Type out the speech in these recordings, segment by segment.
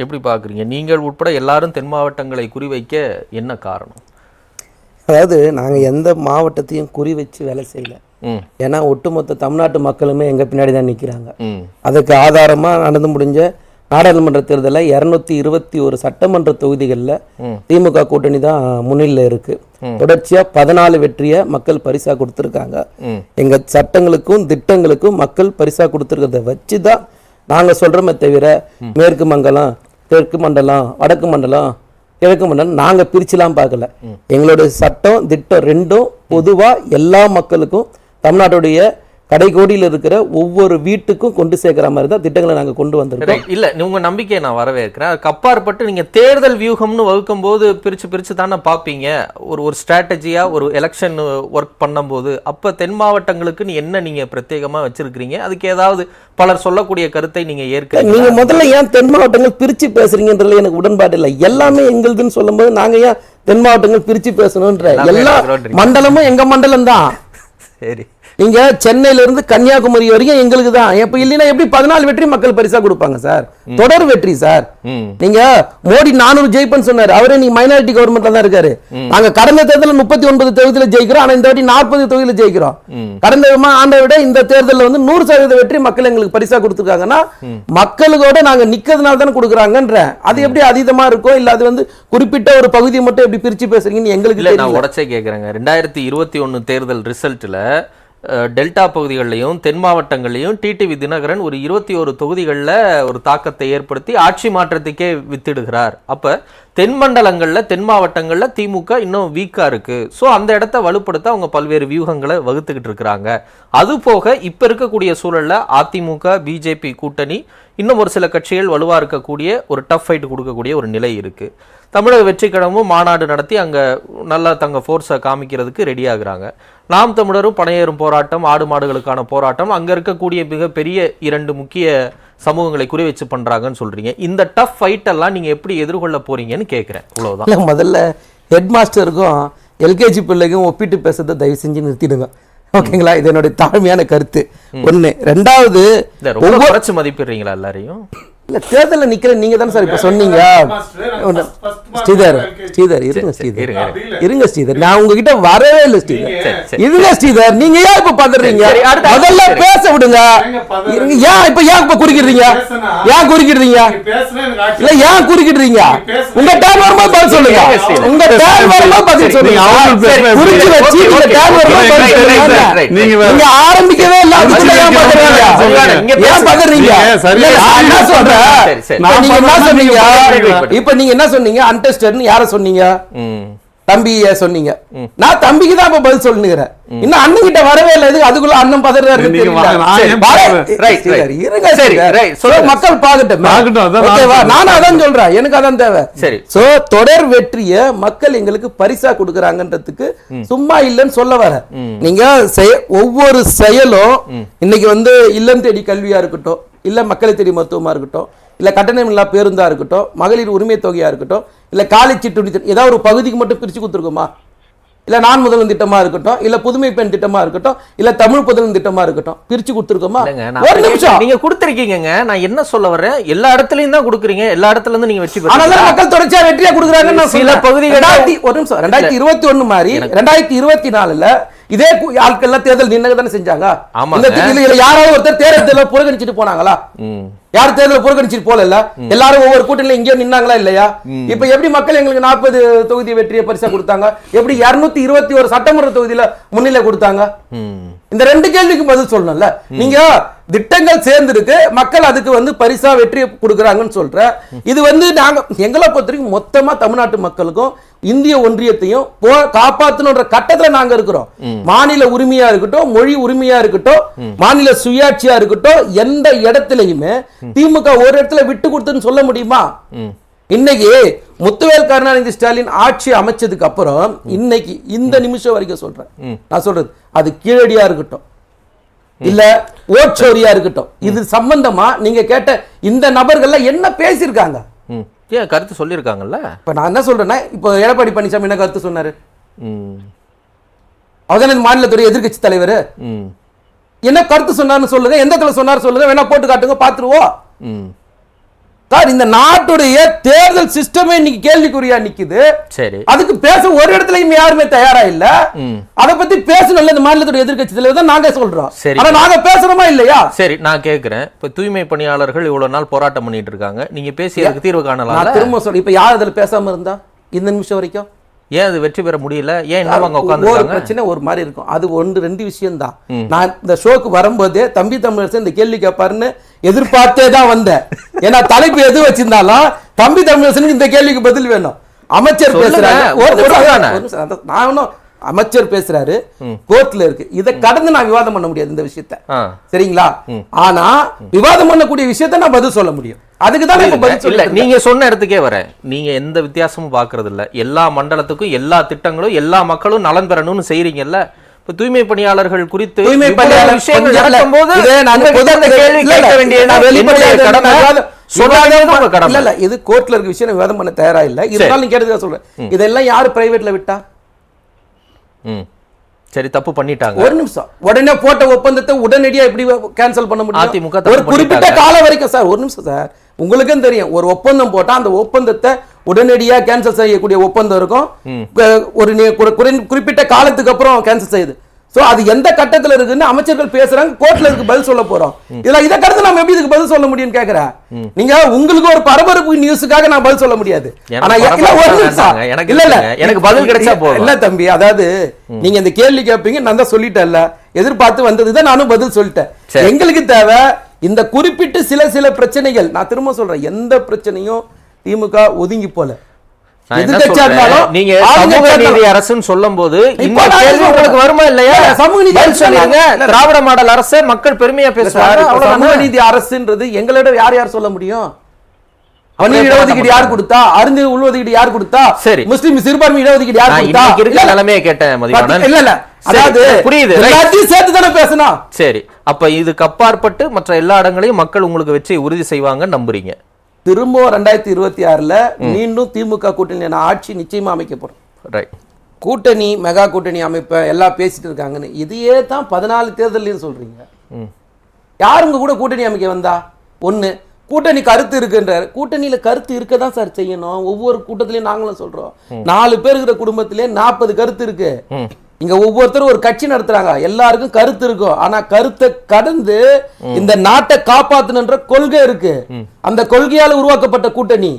எப்படி பார்க்குறீங்க? நீங்கள் உட்பட எல்லாரும் தென் மாவட்டங்களை குறிவைக்க என்ன காரணம்? அதாவது நாங்கள் எந்த மாவட்டத்தையும் குறி வச்சு வேலை செய்யல. ஏன்னா ஒட்டுமொத்த தமிழ்நாட்டு மக்களுமே எங்கள் பின்னாடி தான் நிற்கிறாங்க அதுக்கு ஆதாரமாக நடந்து முடிஞ்ச நாடாளுமன்ற தேர்தலில் இரநூத்தி இருபத்தி ஒரு சட்டமன்ற தொகுதிகளில் திமுக கூட்டணி தான் முன்னிலையில் இருக்கு. தொடர்ச்சியாக பதினாலு வெற்றியை மக்கள் பரிசா கொடுத்துருக்காங்க. எங்க சட்டங்களுக்கும் திட்டங்களுக்கும் மக்கள் பரிசா கொடுத்துருக்கிறத வச்சு தான் நாங்கள் சொல்கிறோமே தவிர மேற்கு மங்கலம் தெற்கு மண்டலம் வடக்கு மண்டலம் கிழக்கு மண்டலம் நாங்கள் பிரிச்சுலாம் பார்க்கல. எங்களோட சட்டம் திட்டம் ரெண்டும் பொதுவாக எல்லா மக்களுக்கும் தமிழ்நாட்டுடைய கடைக்கோடியில் இருக்கிற ஒவ்வொரு வீட்டுக்கும் கொண்டு சேர்க்கிற மாதிரி தான் திட்டங்களை நாங்கள் கொண்டு வந்திருக்கோம். இல்ல உங்க நம்பிக்கையை நான் வரவேற்கிறேன். அதுக்கு அப்பாற்பட்டு நீங்க தேர்தல் வியூகம்னு வகுக்கும் போது பிரிச்சு பிரிச்சு தானே பார்ப்பீங்க. ஒரு ஒரு ஸ்ட்ராட்டஜியா ஒரு எலெக்ஷன் ஒர்க் பண்ணும்போது அப்ப தென் மாவட்டங்களுக்கு நீ என்ன நீங்க பிரத்யேகமா வச்சிருக்கிறீங்க? அதுக்கு ஏதாவது பலர் சொல்லக்கூடிய கருத்தை நீங்க ஏற்கிறீங்க நீங்க முதல்ல ஏன் தென் மாவட்டங்கள் பிரிச்சு பேசுறீங்கன்றதுல எனக்கு உடன்பாடு இல்லை. எல்லாமே எங்களுதுன்னு சொல்லும்போது நாங்க ஏன் தென் மாவட்டங்கள் பிரிச்சு பேசணும்ன்ற எல்லாமே எல்லா. மண்டலமும் எங்க மண்டலம் தான் சரி. நீங்க சென்னையில இருந்து கன்னியாகுமரி வரைக்கும் எங்களுக்கு தான். இப்ப இல்லைன்னா எப்படி பதினாலு வெற்றி மக்கள் பரிசா கொடுப்பாங்க சார்? தொடர் வெற்றி சார். ம். நீங்க மோடி நானூறு ஜெயிப்பேன்னு சொன்னாரு. அவரே நீங்க மைனாரிட்டி கவர்மெண்ட்ல தான் இருக்காரு. நாங்க கடந்த தேர்தலில் முப்பத்தி ஒன்பது தொகுதியில ஜெயிக்கிறோம் ஆனா இந்த வாட்டி நாற்பது தொகுதியில ஜெயிக்கிறோம். கடந்த ஆண்டை விட இந்த தேர்தலில் வந்து நூறு சதவீத வெற்றி மக்கள் எங்களுக்கு பரிசா கொடுத்துருக்காங்கன்னா மக்களுக்கோட நாங்க நிக்கிறதுனால தானே கொடுக்குறாங்கன்ற அது எப்படி அதீதமா இருக்கும் இல்ல அது வந்து குறிப்பிட்ட ஒரு பகுதியை மட்டும் எப்படி பிரிச்சு பேசுறீங்கன்னு எங்களுக்கு இல்ல நான் உடச்சே கேட்குறேங்க ரெண்டாயிரத்தி இருபத்தி ஒன்று தேர்தல் ரிசல்ட்டில் டெல்டா பகுதிகளிலையும் தென் மாவட்டங்களையும் டிடிவி தினகரன் ஒரு இருபத்தி ஒரு தொகுதிகளில் ஒரு தாக்கத்தை ஏற்படுத்தி ஆட்சி மாற்றத்துக்கே வித்திடுகிறார். அப்போ தென் மண்டலங்களில் தென் மாவட்டங்களில் திமுக இன்னும் வீக்காக இருக்குது ஸோ அந்த இடத்த வலுப்படுத்த அவங்க பல்வேறு வியூகங்களை வகுத்துக்கிட்டு இருக்கிறாங்க. அது போக இருக்கக்கூடிய சூழலில் அதிமுக பிஜேபி கூட்டணி இன்னும் ஒரு சில கட்சிகள் வலுவாக இருக்கக்கூடிய ஒரு டஃப் ஃபைட் கொடுக்கக்கூடிய ஒரு நிலை இருக்குது தமிழக வெற்றிக்கழகமும் மாநாடு நடத்தி அங்க நல்லா தங்க ஃபோர்ஸை காமிக்கிறதுக்கு ரெடி ஆகுறாங்க. நாம் தமிழரும் பனையேறும் போராட்டம் ஆடு மாடுகளுக்கான போராட்டம் அங்க இருக்கக்கூடிய மிகப்பெரிய இரண்டு முக்கிய சமூகங்களை குறி வச்சு பண்றாங்கன்னு சொல்றீங்க. இந்த டஃப் ஃபைட் எல்லாம் நீங்க எப்படி எதிர்கொள்ள போறீங்கன்னு கேட்கிறேன் அவ்வளவுதான். இல்ல, முதல்ல ஹெட் மாஸ்டருக்கும் எல்கேஜி பிள்ளைக்கும் ஒப்பிட்டு பேசுறதை தயவு செஞ்சு நிறுத்திடுங்க. ஓகேங்களா? இது என்னுடைய தாழ்மையான கருத்து. ஒண்ணு. ரெண்டாவது குறைச்சு மதிப்பிடுறீங்களா எல்லாரையும்? இல்ல தேர்தல்ல நிக்கிற நீங்க தானே சார் இப்ப சொன்னீங்க. ஒண்ணு. ஸ்ரீதர் ஸ்ரீதர் இருங்க ஸ்ரீதர். இருங்க, ஸ்ரீதர் நான் உங்ககிட்ட வரவே இல்லை ஸ்ரீதர். இருங்க ஸ்ரீதர் நீங்க ஏன் இப்ப பதறீங்க? முதல்ல சரி. பேச விடுங்க. இருங்க ஏன் இப்ப ஏன் இப்ப குறுக்கிடுறீங்க? ஏன் குறுக்கிடுறீங்க? இல்ல ஏன் குறுக்கிடுறீங்க? உங்க டேர்ன் வரும்போது பதில் சொல்லுங்க. உங்க டேர்ன் வரும்போது பதில் சொல்லுங்க. குறிச்சு வச்சு உங்க. டேர்ன் வரும்போது பதில் சொல்லுங்க. நீங்க ஆரம்பிக்கவே இல்ல இப்ப நீங்க என்ன சொன்னீங்க? நீங்க இப்ப நீங்க என்ன சொன்னீங்க? அன்டெஸ்டட்னு யார சொன்னீங்க? ம். தம்பிய சொன்னீங்க. நான் தம்பிக்கு தான் இப்ப பதில் சொல்லுங்கிறேன் இன்னும் அண்ணன் கிட்ட வரவே இல்லை எதுக்கு அதுக்குள்ள அண்ணன் பதறாரு. இருங்க சரி, மக்கள் பாக்கட்டும். நானும் அதான் சொல்றேன். எனக்கு அதான் தேவை. சரி. சோ தொடர் வெற்றிய மக்கள் எங்களுக்கு பரிசா கொடுக்கறாங்கன்றதுக்கு சும்மா இல்லைன்னு சொல்ல வர. நீங்க ஒவ்வொரு செயலும் இன்னைக்கு வந்து இல்லம் தேடி கல்வியா இருக்கட்டும் இல்ல மக்களை தேடி மருத்துவமா இருக்கட்டும் இல்ல கட்டணமில்லா பேருந்தா இருக்கட்டும் மகளிர் உரிமை தொகையா இருக்கட்டும் இல்ல காலை சிட்டுண்டி திட்டம் ஏதாவது ஒரு பகுதிக்கு மட்டும் பிரிச்சு கொடுத்துருக்கோமா? இல்ல நான் முதல்வன் திட்டமா இருக்கட்டும் இல்ல புதுமை பெண் திட்டமா இருக்கட்டும் இல்ல தமிழ் புதல்வன் திட்டமா இருக்கட்டும் பிரிச்சு கொடுத்துருக்கோமா? ஒரு நிமிஷம். கேட்கல. நீங்க கொடுத்திருக்கீங்கங்க. நான் என்ன சொல்ல வர்றேன்? எல்லா இடத்துலயும் தான் கொடுக்குறீங்க. எல்லா இடத்துல இருந்து நீங்க வெற்றி ஆனாலும் பெற்றீங்க மக்கள் தொடர்ச்சியா வெற்றியா கொடுக்குறாங்கன்னு சில சொல்றேன். பகுதிகள்ல- ரெண்டாயிரத்தி ஒரு நிமிஷம். ரெண்டாயிரத்தி இருபத்தி ஒண்ணு மாதிரி ரெண்டாயிரத்தி இருபத்தி நாலுல இதே ஆட்கள்லாம் தேர்தல் நின்னக தானே செஞ்சாங்க? இதுல யாராவது ஒருத்தர் தேர்தலில் புறக்கணிச்சிட்டு போனாங்களா? யார் தேர்தல் புறக்கணிச்சிட்டு போல எல்லாரும் ஒவ்வொரு கூட்டணியில இங்கேயோ நின்னாங்களா இல்லையா? இப்ப எப்படி மக்கள் எங்களுக்கு நாற்பது தொகுதி வெற்றியை பரிசா கொடுத்தாங்க? எப்படி இருநூத்தி இருபத்தி ஒரு சட்டமன்ற தொகுதியில முன்னிலை கொடுத்தாங்க? இந்த ரெண்டு கேள்விக்கு பதில் சொல்லணும்ல. நீங்க திட்டங்கள் சேர்ந்திருக்கு மக்கள் அதுக்கு வந்து பரிசா வெற்றி கொடுக்குறாங்கன்னு சொல்ற இது வந்து நாங்க எங்களை பொறுத்த வரைக்கும் மொத்தமா தமிழ்நாட்டு மக்களுக்கும் இந்திய ஒன்றியத்தையும் காப்பாத்தணுன்ற கட்டத்துல நாங்க இருக்கிறோம். மாநில உரிமையா இருக்கட்டும் மொழி உரிமையா இருக்கட்டும் மாநில சுயாட்சியா இருக்கட்டும் எந்த இடத்துலயுமே திமுக ஒரு இடத்துல விட்டு கொடுத்துன்னு சொல்ல முடியுமா? இன்னைக்கு முத்துவேல் கருணாநிதி ஸ்டாலின் ஆட்சி அமைச்சதுக்கு அப்புறம் இன்னைக்கு இந்த நிமிஷம் வரைக்கும் சொல்றேன். நான் சொல்றது அது கீழடியா இருக்கட்டும். இல்ல ஓட்சோரியா இருக்கட்டும். இது சம்பந்தமா நீங்க கேட்ட இந்த நபர்கள்ல என்ன பேசியிருக்காங்க? ஏன் கருத்து சொல்லியிருக்காங்கல்ல? இப்ப நான் என்ன சொல்றேன்னா இப்போ எடப்பாடி பழனிசாமி என்ன கருத்து சொன்னாரு? ம். அவர்தானே மாநிலத்துறை எதிர்க்கட்சி தலைவர்? என்ன கருத்து சொன்னார்னு சொல்லுங்க எந்த இடத்துல சொன்னார் சொல்லுங்க வேணா போட்டு காட்டுங்க பாத்துருவோம் ம். சார் இந்த நாட்டுடைய தேர்தல் சிஸ்டமே இன்னைக்கு கேள்விக்குறியா நிக்குது. சரி. அதுக்கு பேச ஒரு இடத்துலயும் யாருமே தயாரா இல்ல. அத பத்தி பேசணும்ல இந்த மாநிலத்துடைய எதிர்க்கட்சி தலைவர் தான் நாங்க சொல்றோம். சரி. ஆனா நாங்க பேசுறோமா இல்லையா? சரி நான் கேக்குறேன். இப்ப தூய்மை பணியாளர்கள் இவ்வளவு நாள் போராட்டம் பண்ணிட்டு இருக்காங்க. நீங்க பேசி அதுக்கு தீர்வு காணலாம் திரும்ப சொல்றேன் இப்ப யார் அதுல பேசாம இருந்தா? இந்த நிமிஷம் வரைக்கும்? ஏன் அது வெற்றி பெற முடியல? ஏன் இன்னும் ஒரு உட்காந்துருக்காங்க பிரச்சனை ஒரு மாதிரி இருக்கும். அது ஒன்று ரெண்டு விஷயம் தான் நான் இந்த ஷோக்கு வரும்போதே தம்பி தமிழரசன் இந்த கேள்வி கேட்பாருன்னு எதிர்பார்த்தே தான் வந்தேன். ஏன்னா தலைப்பு எது வச்சிருந்தாலும் தம்பி தமிழரசனுக்கு இந்த கேள்விக்கு பதில் வேணும். அமைச்சர் சொல்லுங்க. பேசுறாரு அமைச்சர் பேசுறாரு கோர்ட்ல இருக்கு. இதை கடந்து நான் விவாதம் பண்ண முடியாது இந்த விஷயத்த. சரிங்களா? ஆனா விவாதம் பண்ணக்கூடிய விஷயத்த நான் பதில் சொல்ல முடியும். அதுக்கு தான் இப்ப பதில் இல்ல. சொல்ல நீங்க சொன்ன இடத்துக்கே வரேன். நீங்க எந்த வித்தியாசமும் பாக்குறது இல்ல எல்லா மண்டலத்துக்கும் எல்லா திட்டங்களும் எல்லா மக்களும் நலன் பெறணும்னு செய்றீங்கல்ல? இப்ப தூய்மை பணியாளர்கள் குறித்து தூய்மை பணியாளர் விஷயங்கள் என்னுடைய கடமை. இல்ல இது கோர்ட்ல இருக்க விஷயம் விவாதம் பண்ண தயாரா இல்ல. இருந்தாலும் கேட்டதுக்காக சொல்றேன். இதெல்லாம் யாரு பிரைவேட்ல விட்டா? ம். சரி தப்பு பண்ணிட்டாங்க. ஒரு நிமிஷம். உடனே போட்ட ஒப்பந்தத்தை உடனடியா எப்படி கேன்சல் பண்ண முடியும்? அதிமுக ஒரு குறிப்பிட்ட. காலம் வரைக்கும் சார் ஒரு நிமிஷம் சார். உங்களுக்கும் தெரியும் ஒரு ஒப்பந்தம் போட்டா அந்த ஒப்பந்தத்தை உடனடியா கேன்சல் செய்யக்கூடிய ஒப்பந்தம் இருக்கும். ஒரு குறிப்பிட்ட காலத்துக்கு அப்புறம் கேன்சல் செய்யுது. சோ அது எந்த கட்டத்துல இருக்குன்னு அமைச்சர்கள் பேசுறாங்க கோர்ட்ல இதுக்கு பதில் சொல்ல போறோம். இதுல இதை கடந்து நம்ம எப்படி இதுக்கு பதில் சொல்ல முடியும்னு கேக்குறேன்? நீங்க உங்களுக்கு ஒரு பரபரப்பு நியூஸுக்காக நான் பதில் சொல்ல முடியாது. ஆனா இல்ல, இல்ல. எனக்கு பதில் கிடைச்சா. இல்ல தம்பி அதாவது நீங்க இந்த கேள்வி கேட்பீங்க நான் தான் சொல்லிட்டேன்ல. எதிர்பார்த்து வந்ததுதான் நானும் பதில் சொல்லிட்டேன். எங்களுக்கு தேவை இந்த குறிப்பிட்ட சில சில பிரச்சனைகள் நான் திரும்ப சொல்றேன் எந்த பிரச்சனையும் திமுக ஒதுங்கி போல. நீங்க சமூக நீதி அரசுன்னு இந்த கேள்வி சொல்றேன். உங்களுக்கு வருமா இல்லையா? இல்ல, சமூக நீதி சொல்லுங்க. திராவிட மாடல் அரசு மக்கள் பெருமையா அவ்வளவுதானே? சமூக நீதி அரசுன்றது எங்களோட யார் யார் சொல்ல முடியும்? இடஒதுக்கீடு யார் கொடுத்தா? அருந்து உள்ஒதுக்கீடு யார் கொடுத்தா? சரி. முஸ்லிம் சிறுபான்மை இடஒதுக்கீடு யார் கொடுத்தா? இருக்கிற நிலைமையை கேட்டேன் இல்ல இல்ல. அதாவது புரியுது. எல்லாத்தையும் சேர்த்து தானே பேசணும். சரி. அப்ப இதுக்கு அப்பாற்பட்டு மற்ற எல்லா இடங்களையும் மக்கள் உங்களுக்கு வச்சு உறுதி செய்வாங்கன்னு நம்புறீங்க. திரும்பவும் ரெண்டாயிரத்தி இருபத்தி ஆறுல மீண்டும் திமுக கூட்டணி ஆட்சி நிச்சயமா அமைக்க போறோம் ரைட் கூட்டணி மெகா கூட்டணி அமைப்ப எல்லாம் பேசிட்டு இருக்காங்கன்னு. இதையே தான் பதினாலு தேர்தலையும் சொல்றீங்க. யார் உங்க கூட கூட்டணி அமைக்க வந்தா? ஒண்ணு கூட்டணி கருத்து இருக்குன்றாரு. கூட்டணியில கருத்து இருக்க தான் சார் செய்யணும். ஒவ்வொரு கூட்டத்திலயும் நாங்களும் சொல்றோம். நாலு பேர் இருக்கிற குடும்பத்திலே நாற்பது கருத்து இருக்கு. இங்க ஒவ்வொருத்தரும் ஒரு கட்சி நடத்துறாங்க. எல்லாருக்கும் கருத்து இருக்கும். ஆனா கருத்தை கடந்து இந்த நாட்டை காப்பாத்தணுன்ற கொள்கை இருக்கு. அந்த கொள்கையால உருவாக்கப்பட்ட கூட்டணி.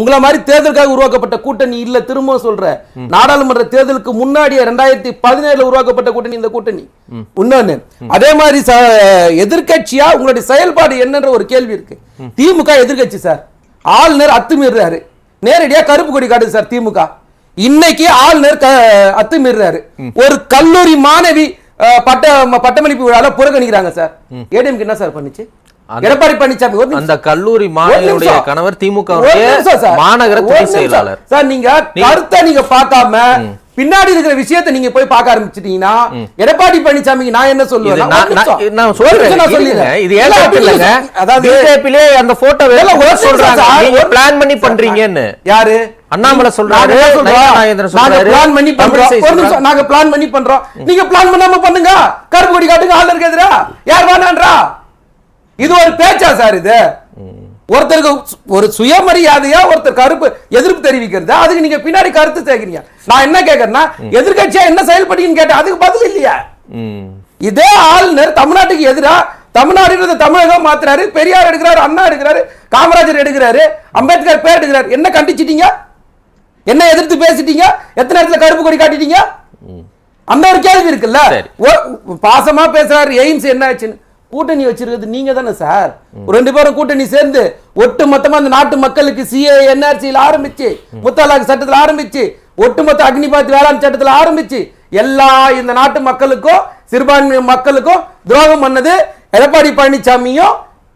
உங்கள மாதிரி தேர்தலுக்காக உருவாக்கப்பட்ட கூட்டணி இல்ல திரும்ப சொல்றேன். நாடாளுமன்ற தேர்தலுக்கு முன்னாடியே ரெண்டாயிரத்தி பதினேழுல உருவாக்கப்பட்ட கூட்டணி இந்த கூட்டணி. இன்னொன்னு அதே மாதிரி எதிர்க்கட்சியா உங்களுடைய செயல்பாடு என்னன்ற ஒரு கேள்வி இருக்கு. திமுக எதிர்க்கட்சி சார். ஆளுநர் அத்துமீறாரு நேரடியா கருப்பு கொடி காட்டுது சார் திமுக. இன்னைக்கு ஆளுநர் அத்துமீறாரு ஒரு கல்லூரி மாணவி பட்ட பட்டமளிப்பு விழால புறக்கணிக்கிறாங்க சார். ஏடிஎம்க்கு என்ன சார் பண்ணுச்சு? எடப்பாடி பழனிசாமி. அந்த கல்லூரி மாணவியுடைய. கணவர் திமுக. மாநகர துணை. செயலாளர். சார். நீங்க கருத்தை நீங்க பார்க்காம பின்னாடி இருக்கிற விஷயத்தை நீங்க போய் பார்க்க ஆரம்பிச்சிட்டீங்கன்னா எடப்பாடி பழனிசாமிக்கு நான் என்ன சொல்லுவேன் நான் சொல்றேன். சொல்லிடுறேன். இது அப்படி இல்லைங்க? அதாவது பிஜேபிலே அந்த போட்டோ நிமிஷம் சொல்றாங்க. பிளான் பண்ணி பண்றீங்கன்னு. யாரு? அண்ணாமலை சொல்றாரு plan பண்ணி பண்றோம். நாங்க plan பண்ணி பண்றோம். நீங்க plan பண்ணாம பண்ணுங்க. கருப்பு கொடி காட்டுங்க ஆளுநருக்கு எதிரா. யார் வேணான்றா? இது ஒரு பேச்சா சார் இது? ஒருத்தருக்கு ஒரு சுயமரியாதையா ஒருத்தர் கருப்பு எதிர்ப்பு தெரிவிக்கிறது. அதுக்கு நீங்க பின்னாடி கருத்து சேர்க்கிறீங்க நான் என்ன கேக்குறேன்னா எதிர்க்கட்சியா என்ன செயல்படுறீங்கன்னு கேட்டேன் அதுக்கு பதில் இல்லையா. இதே ஆளுநர் தமிழ்நாட்டுக்கு எதிரா தமிழ்நாடுன்றது தமிழகம் மாத்துறாரு பெரியார் எடுக்கிறாரு அண்ணா எடுக்கிறாரு காமராஜர் எடுக்கிறாரு அம்பேத்கர் பேர் எடுக்கிறாரு. என்ன கண்டிச்சிட்டீங்க? என்ன எதிர்த்து பேசிட்டீங்க? எத்தனை இடத்துல கருப்பு கொடி காட்டிட்டீங்க? அந்த ஒரு கேள்வி இருக்குல்ல. பாசமா பேசுறாரு எய்ம்ஸ் என்ன ஆச்சுன்னு. கூட்டணி வச்சிருக்கிறது நீங்க தானே சார். ரெண்டு பேரும் கூட்டணி சேர்ந்து ஒட்டு மொத்தமா அந்த நாட்டு மக்களுக்கு சிஏ என்ஆர்சியில் ஆரம்பிச்சு முத்தலாக் சட்டத்துல ஆரம்பிச்சு ஒட்டுமொத்த அக்னிபாத் வேளாண் சட்டத்துல ஆரம்பிச்சு எல்லா இந்த நாட்டு மக்களுக்கும் சிறுபான்மை மக்களுக்கும் துரோகம் பண்ணது எடப்பாடி பழனிசாமியும்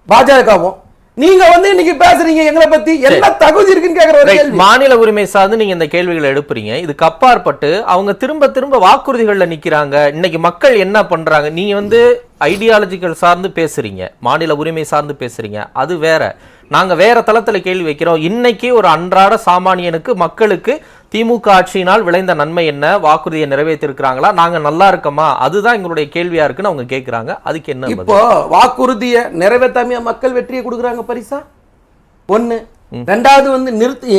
பாஜகவும். நீங்க வந்து இன்னைக்கு பேசுறீங்க எங்களை பத்தி என்ன தகுதி இருக்குன்னு கேக்குற மாநில உரிமை சார்ந்து நீங்க இந்த கேள்விகளை எழுப்புறீங்க. இதுக்கு அப்பாற்பட்டு அவங்க திரும்ப திரும்ப வாக்குறுதிகள்ல நிக்கிறாங்க. இன்னைக்கு மக்கள் என்ன பண்றாங்க? நீங்க வந்து ஐடியாலஜிக்கல் சார்ந்து பேசுறீங்க. மாநில உரிமை சார்ந்து பேசுறீங்க. அது வேற. நாங்க வேற தளத்துல கேள்வி வைக்கிறோம். இன்னைக்கு ஒரு அன்றாட சாமானியனுக்கு மக்களுக்கு திமுக ஆட்சியினால் விளைந்த நன்மை என்ன? வாக்குறுதியை நிறைவேற்றிருக்கிறாங்களா? நாங்க நல்லா இருக்கோமா? அதுதான் எங்களுடைய கேள்வியா இருக்குன்னு அவங்க கேக்குறாங்க. அதுக்கு என்ன? இப்போ வாக்குறுதியை நிறைவேற்றாமையா மக்கள் வெற்றியை கொடுக்குறாங்க பரிசா? ஒண்ணு. ரெண்டாவது வந்து நிறுத்தி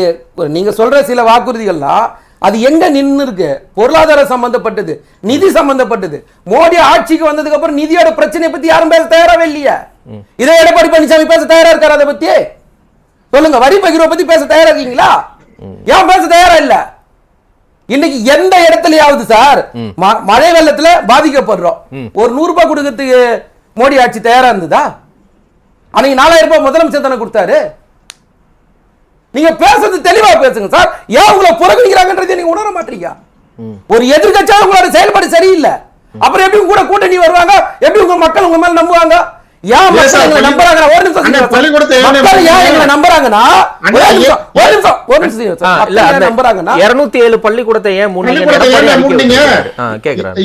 நீங்க சொல்ற சில வாக்குறுதிகள்லாம் அது எங்க நின்னு இருக்கு பொருளாதார சம்பந்தப்பட்டது நிதி சம்பந்தப்பட்டது. மோடி ஆட்சிக்கு வந்ததுக்கு அப்புறம் நிதியோட பிரச்சனையை பத்தி யாரும் பேச தயாராவே இல்லையா? இதே எடப்பாடி பழனிசாமி பேச தயாரா இருக்காரு அதை பத்தி சொல்லுங்க வரி பகிர்வை பத்தி பேச தயாரா இருக்கீங்களா? ஏன் பேச தயாரா இல்ல இன்னைக்கு எந்த இடத்துலயாவது சார் மழை வெள்ளத்துல பாதிக்கப்படுறோம். ஒரு நூறு ரூபாய் கொடுக்கறதுக்கு மோடி ஆட்சி தயாரா இருந்ததா? அன்னைக்கு நாலாயிரம் ரூபாய் முதலமைச்சர் தானே கொடுத்தாரு? நீங்க பேசுறது தெளிவா பேசுங்க சார். ஏன் உங்களை புறக்கணிக்கிறாங்கன்றதை நீங்க உணர மாட்டீங்க? ஒரு எதிர்க்கட்சியா உங்களோட செயல்பாடு சரியில்லை. அப்புறம் எப்படி கூட கூட்டணி வருவாங்க? எப்படி உங்க மக்கள் உங்க மேல நம்புவாங்க? ஏன் மக்கள் சார், எங்களை பள்ளி- நம்புறாங்க ஒரு நிமிஷம் அண்ணா, சொல்லுங்க. பள்ளிக்கூடத்தை ஏன் மக்கள் ஏன் நம்புறீங்க? எங்களை நம்புறாங்கன்னா அண்ணா, ஒரு நிமிஷம், ஏன்- ஒரு நிமிஷம் ஒரு நிமிஷம் ஆ, சார். இல்ல மக்கள் அந்த ஏன் நம்புறாங்கன்னா இருநூத்தி ஏழு பள்ளிக்கூடத்தை ஏன் மூடுனீங்க? கேக்குறேன்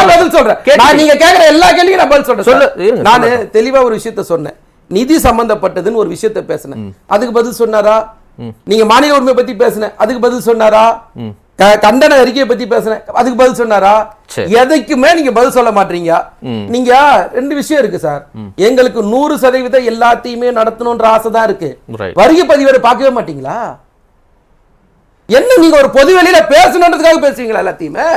ஏன் பதில் சொல்றேன். நான் நீங்க கேக்குற எல்லா கேள்விக்கும் நான் பதில் சொல்றேன் சொல்லு, நானு. தெளிவா ஒரு விஷயத்த சொன்னேன். நிதி சம்பந்தப்பட்டதுன்னு ஒரு விஷயத்த பேசினேன். அதுக்கு பதில் சொன்னாரா? நீங்க மாநில உரிமை பத்தி பேசினேன். அதுக்கு பதில் சொன்னாரா? கண்டன அறிக்கையை பத்தி பேசினேன் அதுக்கு பதில் சொன்னாரா. எதைக்குமே நீங்க பதில் சொல்ல மாட்டீங்க. நீங்க ரெண்டு விஷயம் இருக்கு சார். எங்களுக்கு நூறு சதவீதம் எல்லாத்தையுமே நடத்தணும்ன்ற ஆசை தான் இருக்கு. வருகை பதிவேடு பார்க்கவே மாட்டீங்களா? என்ன நீங்க ஒரு பொது வெளியில பேசணுன்றதுக்காக பேசுவீங்களா எல்லாத்தையுமே.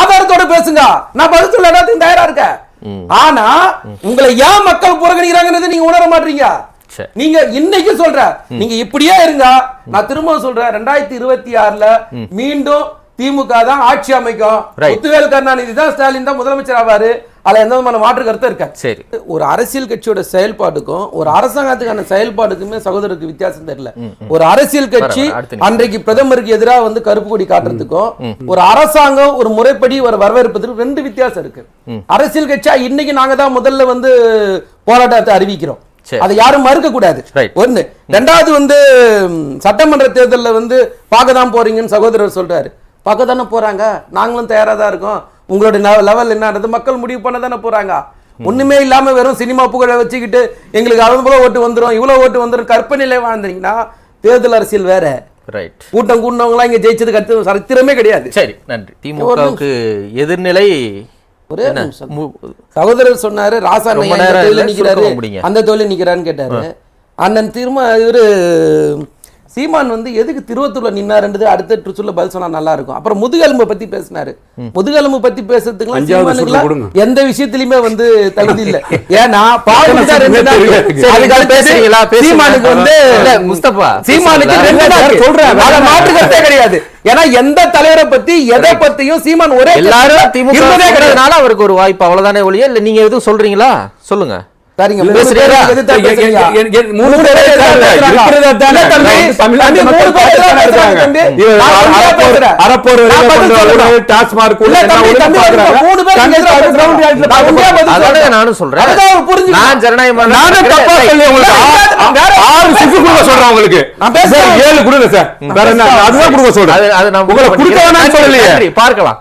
ஆதாரத்தோட பேசுங்க. நான் பதில் சொல்ல எல்லாத்தையும் தயாரா இருக்கேன். ஆனா உங்களை ஏன் மக்கள் புறக்கணிக்கிறாங்கன்றதை நீங்க உணர மாட்டீங்க. நீங்க இன்னைக்கு சொல்ற நீங்க இப்படியே இருங்க. நான் திரும்ப சொல்றேன் ரெண்டாயிரத்தி இருபத்தி ஆறுல மீண்டும் திமுக தான் ஆட்சி அமைக்கும். முத்துவேல் கருணாநிதி தான் ஸ்டாலின் தான் முதலமைச்சர் ஆவாரு. அதுல எந்த விதமான மாற்று கருத்து இருக்க சரி. ஒரு அரசியல் கட்சியோட செயல்பாடுக்கும் ஒரு அரசாங்கத்துக்கான செயல்பாடுக்குமே சகோதரருக்கு வித்தியாசம் தெரியல. ஒரு அரசியல் கட்சி. அன்றைக்கு பிரதமருக்கு எதிராக வந்து கருப்பு கொடி காட்டுறதுக்கும் ஒரு அரசாங்கம் ஒரு முறைப்படி ஒரு வரவேற்பதற்கு ரெண்டு வித்தியாசம் இருக்கு. அரசியல் கட்சியா இன்னைக்கு நாங்க தான் முதல்ல வந்து போராட்டத்தை அறிவிக்கிறோம். அதை யாரும் மறுக்க கூடாது. ஒண்ணு. ரெண்டாவது வந்து சட்டமன்ற தேர்தல்ல வந்து பார்க்க தான் போறீங்கன்னு சகோதரர் சொல்றாரு. பார்க்க தானே போறாங்க? நாங்களும் தயாரா தான் இருக்கோம். உங்களுடைய லெவல் என்னன்றது மக்கள் முடிவு பண்ண தானே போறாங்க ஒண்ணுமே இல்லாம வெறும் சினிமா புகழை வச்சுக்கிட்டு எங்களுக்கு போல ஓட்டு வந்துரும் இவ்வளவு ஓட்டு வந்துரும் கற்பனையில வாழ்ந்தீங்கன்னா தேர்தல் அரசியல் வேற. ரைட் கூட்டம் கூட்டினவங்களாம் இங்க ஜெயிச்சதுக்கு அடுத்து சரித்திரமே கிடையாது. சரி நன்றி. திமுகவுக்கு எதிர்நிலை ஒரே? நிமிஷம். சகோதரர் சொன்னாரு ராசா நேரம் நிக்கிறாரு. அந்த தொழில் நிக்கிறான்னு கேட்டாரு அண்ணன் திரும்ப இவரு சீமான் வந்து எதுக்கு திருவத்தூர்ல நின்னாருன்றது அடுத்த ட்ருச்சுல பதில் சொன்னா நல்லா இருக்கும் அப்புறம் முதுகெலும்பை பத்தி பேசினாரு. முதுகெலும்பு பத்தி பேசுறதுக்குலாம் சீமானுக்குலாம். எந்த விஷயத்திலயுமே வந்து தகுதி இல்ல. ஏன்னா. சீமானுக்கு வந்து முஸ்தபா. சீமானுக்கு? ரெண்டு சொல்றேன். அதை மாற்று கருத்தே கிடையாது. ஏன்னா எந்த தலைவரை பத்தி எதை பத்தியும் சீமான் ஒரே எல்லாரும் திமுக அவருக்கு ஒரு வாய்ப்பு. அவ்வளவுதானே ஒழிய? இல்ல நீங்க எதுவும் சொல்றீங்களா? சொல்லுங்க. நானும் சொல்றேன். நான் ஜனநாயகம் சொல்றேன் உங்களுக்கு. ஏழு கொடுங்க சார். வேற என்ன? அதுதான் கொடுக்க சொல்றேன். பார்க்கலாம்.